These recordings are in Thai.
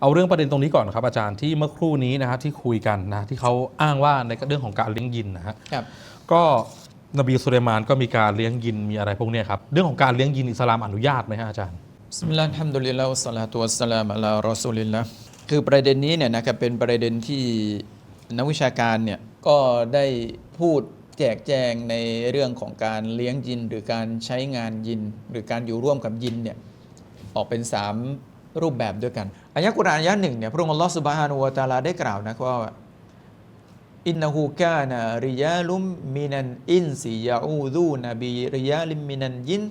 เอาเรื่องประเด็นตรงนี้ก่อนครับอาจารย์ที่เมื่อครู่นี้นะฮะที่คุยกันนะที่เขาอ้างว่าในเรื่องของการเลี้ยงยินนะฮะครับ ก็นบีสุลัยมานก็มีการเลี้ยงยินมีอะไรพวกเนี้ยครับเรื่องของการเลี้ยงยินอิสลามอนุญาตไหมฮะอาจารย์บิสมิลลาฮิรเราะห์ฮัมดุลิลลาฮ์วัสสลาตุวัสสลามอะลารอซูลิลละคือประเด็นนี้เนี่ยนะครับเป็นประเด็นที่นักวิชาการเนี่ยก็ได้พูดแจกแจงในเรื่องของการเลี้ยงยิน หรือการใช้งานยิน หรือการอยู่ร่วมกับยินเนี่ยออกเป็น 3 รูปแบบด้วยกันอายะกุรอานอายะหนึ่งเนี่ยพระองค์อัลลอฮฺสุบฮานุวะตะอาลาได้กล่าวนะว่าอินนหูกานะริยาลุมมินันอินซิยาอูดูนบีริยาลิมมินันยิน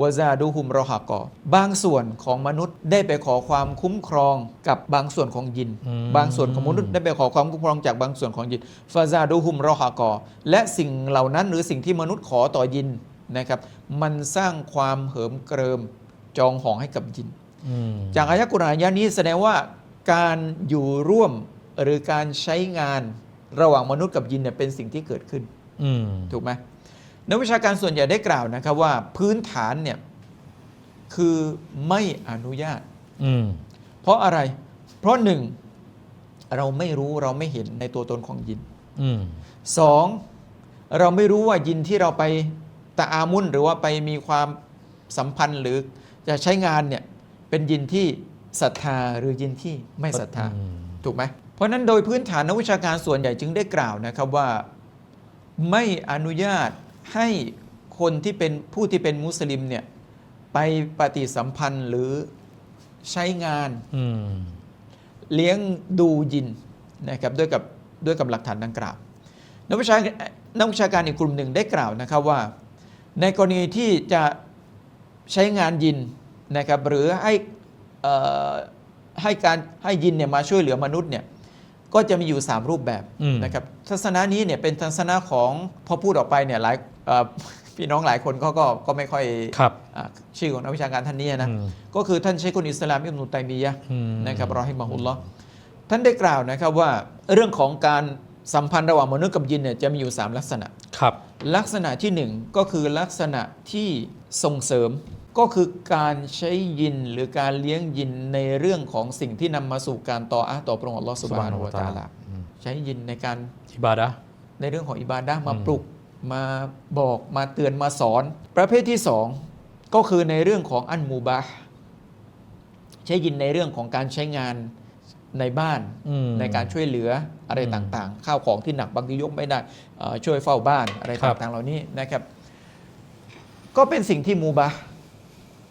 วะซาดูฮุมรอฮากอบางส่วนของมนุษย์ได้ไปขอความคุ้มครองกับบางส่วนของยินอืมบางส่วนของมนุษย์ได้ไปขอความคุ้มครองจากบางส่วนของยินฟาซาดูฮุมรอฮากอ และสิ่งเหล่านั้นหรือสิ่งที่มนุษย์ขอต่อยินนะครับ มันสร้างความเหิมเกริมจองหองให้กับยินอืม จากอายะกุรอานอายะนี้แสดงว่าการอยู่ร่วมหรือการใช้งานระหว่างมนุษย์กับยินเนี่ยเป็นสิ่งที่เกิดขึ้นอืมถูกไหมนักวิชาการส่วนใหญ่ได้กล่าวนะครับว่าพื้นฐานเนี่ยคือไม่อนุญาตอืมเพราะอะไร เพราะหนึ่งเราไม่รู้เราไม่เห็นในตัวตนของยินอืมสองเราไม่รู้ว่ายินที่เราไปตะอามุนหรือว่าไปมีความสัมพันธ์หรือจะใช้งานเนี่ย เป็นยินที่ศรัทธาหรือยินที่ไม่ศรัทธาอืมถูกไหมเพราะฉะนั้นโดยพื้นฐานนักวิชาการส่วนใหญ่จึงได้กล่าวนะครับว่าไม่อนุญาตให้คนที่เป็นผู้ที่เป็นมุสลิมเนี่ยไปปฏิสัมพันธ์หรือใช้งานอืมเลี้ยงดูยินนะครับด้วยกับด้วยกับหลักฐานดังกล่าวนักวิชานักวิชาการอีกกลุ่มหนึ่งได้กล่าวนะครับว่า ในกรณีที่จะใช้งานยิน นะครับหรือให้เอ่อให้การให้ยินเนี่ยมาช่วยเหลือมนุษย์เนี่ยก็จะมีอยู่ 3 รูปแบบอืมนะครับทัศนะนี้เนี่ยเป็นทัศนะของพอพูดออกไปเนี่ยหลายเอ่อพี่น้องหลายคนเขาก็ก็ไม่ค่อยครับอ่าชื่อของนักวิชาการท่านนี้นะอืมก็คือท่านเชคุนอิสลามอิบนุตัยมียะห์อืมนะครับรอฮิมาฮุลลอฮ์ท่านได้กล่าวนะครับว่าเรื่องของการสัมพันธ์ระหว่างมนุษย์กับยินเนี่ยจะมีอยู่ 3 ลักษณะครับลักษณะที่ 1 ก็คือลักษณะที่ส่งเสริม ก็คือการใช้ยินหรือการเลี้ยงยินในเรื่องของสิ่งที่นำมาสู่การต่ออาต่อพระองค์อัลลอฮ์สุบฮานะฮูวะตะอาลาอืมใช้ยินในการอิบาดะห์ในเรื่องของอิบาดะห์มาอืมปลุกมาบอกมาเตือนมาสอน ประเภทที่สองก็คือในเรื่องของอันมูบาห์ใช้ยินในเรื่องของการใช้งานในบ้านอืมในการช่วยเหลืออะไรอืมต่างๆ ข้าวของที่หนักบางทียกไม่ได้เอ่อช่วยเฝ้าบ้านอะไรครับต่างๆเหล่านี้นะครับ ก็เป็นสิ่งที่มูบาห์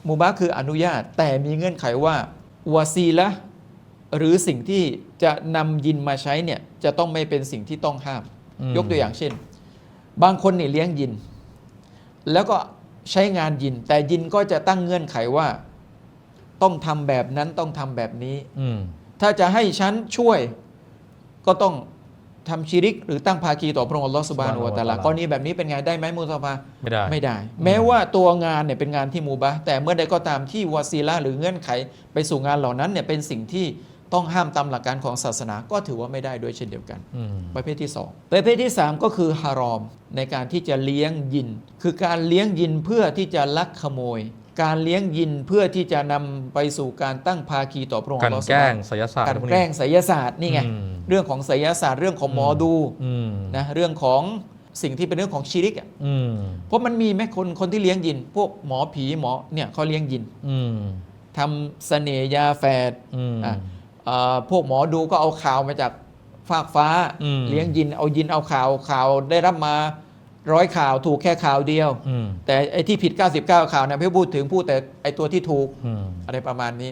มูบาห์คืออนุญาต แต่มีเงื่อนไขว่าวาซีละห์หรือสิ่งที่จะนำยินมาใช้เนี่ยจะต้องไม่เป็นสิ่งที่ต้องห้าม อืม ยกตัวอย่างเช่น บางคนนี่เลี้ยงยิน แล้วก็ใช้งานยิน แต่ยินก็จะตั้งเงื่อนไขว่า ต้องทำแบบนั้นต้องทำแบบนี้ อืม ถ้าจะให้ฉันช่วยก็ต้อง ทำชิริก หรือตั้งภาคีต่อพระองค์อัลลอฮฺสุบฮานุวะตะอาลากรณีแบบนี้เป็นไงได้ไหมมุสฟาไม่ได้ไม่ได้ แม้ว่าตัวงานเนี่ยเป็นงานที่มูบะห์แต่เมื่อใดก็ตามที่วาซีละหรือเงื่อนไข ไปสู่งานเหล่านั้นเนี่ยเป็นสิ่งที่ต้องห้ามตามหลักการของศาสนาก็ถือว่าไม่ได้ด้วยเช่นเดียวกันอืมประเภทที่ 2 ประเภทที่ 3 ก็คือฮารอมในการที่จะเลี้ยงยิน คือการเลี้ยงยินเพื่อที่จะลักขโมย การเลี้ยงยินเพื่อที่จะนำไปสู่การตั้งภาคีต่อพระองค์การอัลลอฮฺแกล้งซุบฮานะไสยศาสตร์การพวกแกล้นี้งไสยศาสตร์นี่ไงอืมเรื่องของไสยศาสตร์เรื่องของหมอดูอืมนะเรื่องของสิ่งที่เป็นเรื่องของชิริกอะอืมเพราะมันมีไหมคนคนที่เลี้ยงยิน พวกหมอผีหมอเนี่ยเขาเลี้ยงยินอืมทำเสน่ห์ยาแฝดอืมอะเอ่อพวกหมอดูก็เอาข่าวมาจากฟากฟ้าอืมเลี้ยงยิน เอายินเอาข่าวข่าวได้รับมา ร้อยข่าวถูกแค่ข่าวเดียว อืมแต่ไอ้ที่ผิด 99 ข่าวนะไม่พูดถึงพูดแต่ไอ้ตัวที่ถูกอืม อะไรประมาณนี้